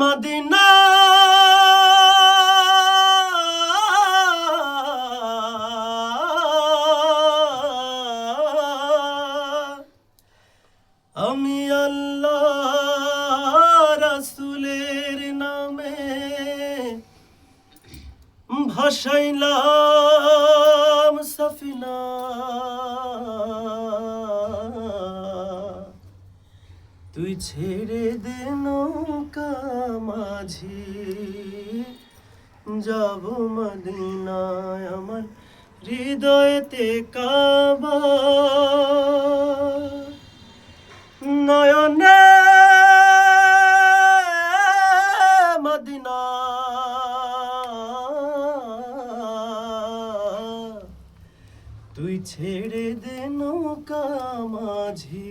Medina. আমি আল্লাহ রাসুলের নামে ভাসাইলা তুই ছেড়ে দে নৌকা মাঝি। যাব মদিনায় আমার হৃদয়তে কাবা। নয়নে মদিনা। তুই ছেড়ে দে নৌকা মাঝি।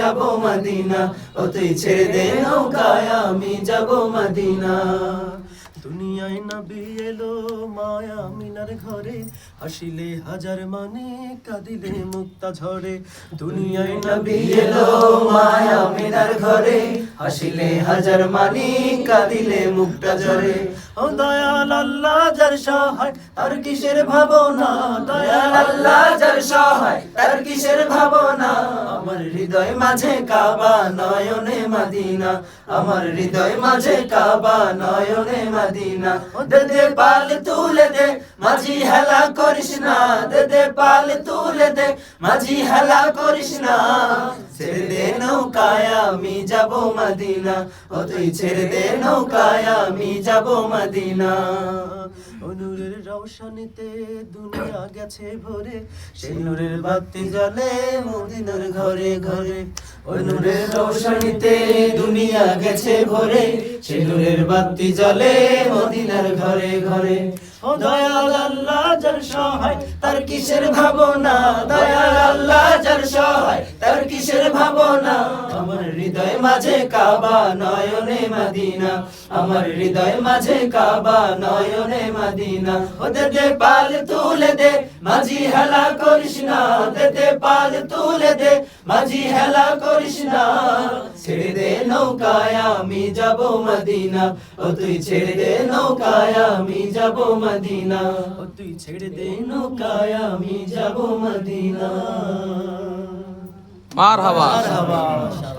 যাব মদিনা ও তুই ছেড়ে দে নৌকায়, আমি যাব মদিনা। দুনিয়ায় নবী এলো মায়া মিনার ঘরে হাসিলে হাজার মানে কাঁদিলে মুক্তা ঝরে দুনিয়ায় নবী এলো মায়া মিনার ঘরে হাসিলে হাজার মানি কাঁদিলে মুক্তা জরে ও দয়াল আল্লাহ যার সহায় আর কিসের ভাবনা? দয়াল আল্লাহ যার সহায়, তার কিসের ভাবনা? আমার হৃদয় মাঝে কাবা, নয়নে মাদিনা। আমার হৃদয় মাঝে কাবা, নয়নে মাদিনা। দে দে পাল তুলে দে, মাঝি হেলা করিস না। দে দে পাল তুলে দে, মাঝি হেলা করিস না। ছেড়ে দে নৌকায়, আমি যাব মদিনা। ও তুই ছেড়ে দে নৌকায়, আমি যাব মদিনা অনুরের রৌশনীতে দুনিয়া গেছে ভরে। সেই নূরের বাতি জ্বলে মদিনার ঘরে ঘরে। ওই নূরের দুনিয়া গেছে ভরে। সে নূরের বাতি জ্বলে মদিনার ঘরে ঘরে। ও দয়াল আল্লাহ, যার সহায়, তার কিসের ভাবনা? দয়াল আল্লাহ, যার সহায়, তার কিসের ভাবনা? হৃদয় মাঝে কাবা নয়নে মাদিনা। আমার হৃদয় মাঝে কাবা নয়নে মাদিনা। ও দে পাল তুলে দে মাঝি হেলা করিস না। দে দে পাল তুলে দে মাঝি হেলা করিস না। ছেড়ে দে নৌকায় আমি যাব মদিনা। ও তুই ছেড়ে দে নৌকায় আমি যাব মদিনা। ও তুই ছেড়ে দে নৌকায় আমি যাব মদিনা। মার হাবা নৌকা